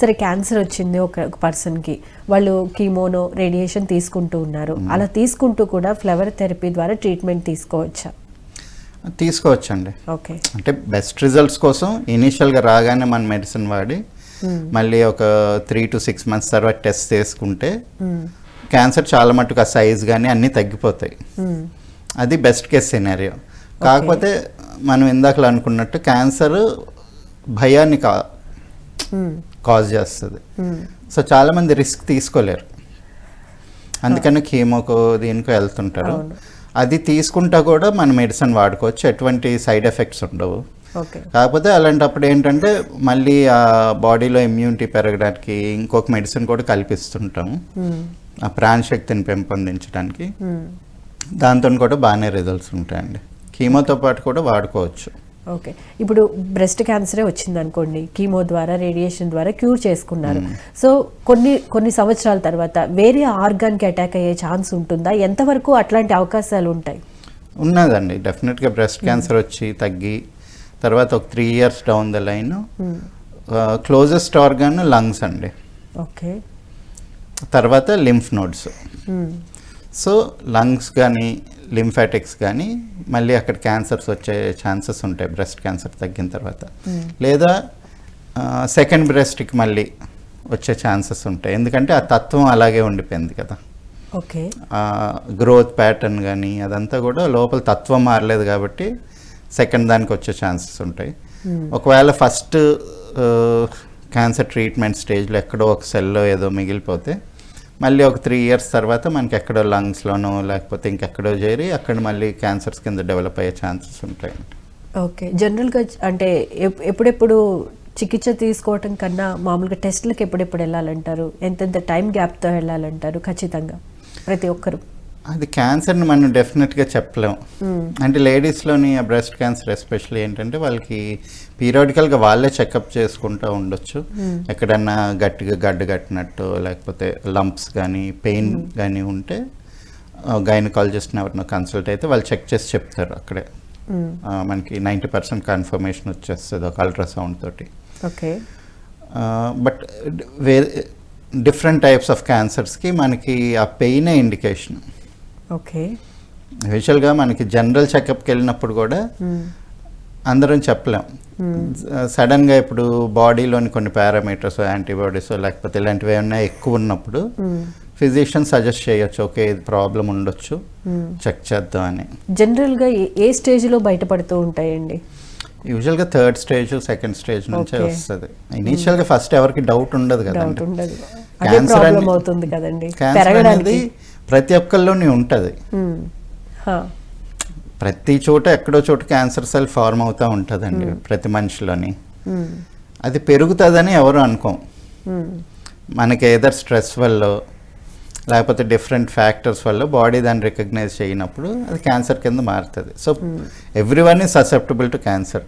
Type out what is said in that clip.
సరే క్యాన్సర్ వచ్చింది ఒక ఒక పర్సన్కి. వాళ్ళు కీమోనో రేడియేషన్ తీసుకుంటూ ఉన్నారు. అలా తీసుకుంటూ కూడా ఫ్లవర్ థెరపీ ద్వారా ట్రీట్మెంట్ తీసుకోవచ్చా? తీసుకోవచ్చండి. ఓకే. అంటే బెస్ట్ రిజల్ట్స్ కోసం ఇనీషియల్గా రాగానే మన మెడిసిన్ వాడి మళ్ళీ ఒక త్రీ టు సిక్స్ మంత్స్ తర్వాత టెస్ట్ చేసుకుంటే క్యాన్సర్ చాలా మటుకు ఆ సైజ్ కానీ అన్నీ తగ్గిపోతాయి. అది బెస్ట్ కేస్ సినారియో. కాకపోతే మనం ఇందాకలో అనుకున్నట్టు క్యాన్సర్ భయాన్ని కా కాజ్ చేస్తుంది. సో చాలామంది రిస్క్ తీసుకోలేరు. అందుకని కీమోకో దీనికో వెళ్తుంటారు అది తీసుకుంటా కూడా మన మెడిసిన్ వాడుకోవచ్చు. ఎటువంటి సైడ్ ఎఫెక్ట్స్ ఉండవు. ఓకే. కాకపోతే అలాంటప్పుడు ఏంటంటే మళ్ళీ ఆ బాడీలో ఇమ్యూనిటీ పెరగడానికి ఇంకొక మెడిసిన్ కూడా కల్పిస్తుంటాము ఆ ప్రాణశక్తిని పెంపొందించడానికి. దాంతో కూడా బాగానే రిజల్ట్స్ ఉంటాయండి. కీమోతో పాటు కూడా వాడుకోవచ్చు. ఓకే. ఇప్పుడు బ్రెస్ట్ క్యాన్సరే వచ్చింది అనుకోండి కీమో ద్వారా రేడియేషన్ ద్వారా క్యూర్ చేసుకున్నారు. సో కొన్ని కొన్ని సంవత్సరాల తర్వాత వేరే ఆర్గాన్కి అటాక్ అయ్యే ఛాన్స్ ఉంటుందా? ఎంతవరకు అట్లాంటి అవకాశాలు ఉంటాయి? ఉన్నదండి. డెఫినెట్గా బ్రెస్ట్ క్యాన్సర్ వచ్చి తగ్గి తర్వాత ఒక three years down the line closest organ lungs అండి. ఓకే. తర్వాత లింఫ్ నోడ్స్. సో లంగ్స్ కానీ లింఫాటిక్స్ కానీ మళ్ళీ అక్కడ క్యాన్సర్స్ వచ్చే ఛాన్సెస్ ఉంటాయి బ్రెస్ట్ క్యాన్సర్ తగ్గిన తర్వాత. లేదా సెకండ్ బ్రెస్ట్కి మళ్ళీ వచ్చే ఛాన్సెస్ ఉంటాయి. ఎందుకంటే ఆ తత్వం అలాగే ఉండిపోయింది కదా. ఓకే. గ్రోత్ ప్యాటర్న్ కానీ అదంతా కూడా లోపల తత్వం మారలేదు కాబట్టి సెకండ్ దానికి వచ్చే ఛాన్సెస్ ఉంటాయి. ఒకవేళ ఫస్ట్ క్యాన్సర్ ట్రీట్మెంట్ స్టేజ్లో ఎక్కడో ఒక సెల్లో ఏదో మిగిలిపోతే మళ్ళీ ఒక త్రీ ఇయర్స్ తర్వాత మనకి ఎక్కడో లంగ్స్లోనో లేకపోతే ఇంకెక్కడో చేరి అక్కడ మళ్ళీ క్యాన్సర్స్ కింద డెవలప్ అయ్యే ఛాన్సెస్ ఉంటాయి ఓకే జనరల్గా అంటే ఎప్- ఎప్పుడెప్పుడు చికిత్స తీసుకోవటం కన్నా మామూలుగా టెస్ట్లకు ఎప్పుడెప్పుడు వెళ్ళాలంటారు? ఎంతెంత టైం గ్యాప్తో వెళ్ళాలంటారు? ఖచ్చితంగా. ప్రతి ఒక్కరు. అది క్యాన్సర్ని మనం డెఫినెట్గా చెప్పలేం. అంటే లేడీస్లోని ఆ బ్రెస్ట్ క్యాన్సర్ ఎస్పెషల్లీ ఏంటంటే వాళ్ళకి పీరియాడికల్గా వాళ్ళే చెకప్ చేసుకుంటూ ఉండొచ్చు. ఎక్కడన్నా గట్టిగా గడ్డ కట్టినట్టు లేకపోతే లంప్స్ కానీ పెయిన్ కానీ ఉంటే గైనకాలజిస్ట్ని ఎవరినో కన్సల్ట్ అయితే వాళ్ళు చెక్ చేసి చెప్తారు అక్కడే. ఆ, మనకి నైంటీ పర్సెంట్ కన్ఫర్మేషన్ వచ్చేస్తుంది ఒక అల్ట్రాసౌండ్ తోటి. ఓకే బట్ వేరే డిఫరెంట్ టైప్స్ ఆఫ్ క్యాన్సర్స్కి మనకి ఆ పెయినే ఇండికేషన్ ఓకే. యూజువల్గా మనకి జనరల్ చెకప్కి వెళ్ళినప్పుడు కూడా అందరం చెప్పలేం. సడన్గా ఇప్పుడు బాడీలోని కొన్ని పారామీటర్స్ యాంటీబాడీస్ లేకపోతే ఇలాంటివి ఏమైనా ఎక్కువ ఉన్నప్పుడు ఫిజిషియన్ సజెస్ట్ చేయొచ్చు ఓకే ఇది ప్రాబ్లం ఉండొచ్చు చెక్ చేద్దాం అని. జనరల్గా ఏ- ఏ స్టేజ్లో బయటపడుతూ ఉంటాయండి? యూజువల్గా థర్డ్ స్టేజ్ సెకండ్ స్టేజ్ నుంచే. వస్తుంది. ఇనీషియల్గా ఫస్ట్ ఎవరికి డౌట్ ఉండదు అదే క్యాన్సర్ అవుతుంది కదండి. క్యాన్సర్ అనేది ప్రతి ఒక్కరిలోని ఉంటుంది. ప్రతి చోట ఎక్కడో చోట క్యాన్సర్ సెల్ ఫార్మ్ అవుతూ ఉంటుందండి ప్రతి మనిషిలోని. అది పెరుగుతుందని ఎవరు అనుకోం. మనకి ఏదర్ స్ట్రెస్ వల్ల లేకపోతే డిఫరెంట్ ఫ్యాక్టర్స్ వల్ల బాడీ దాన్ని రికగ్నైజ్ చేయనప్పుడు అది క్యాన్సర్ కింద మారుతుంది so everyone is susceptible to cancer.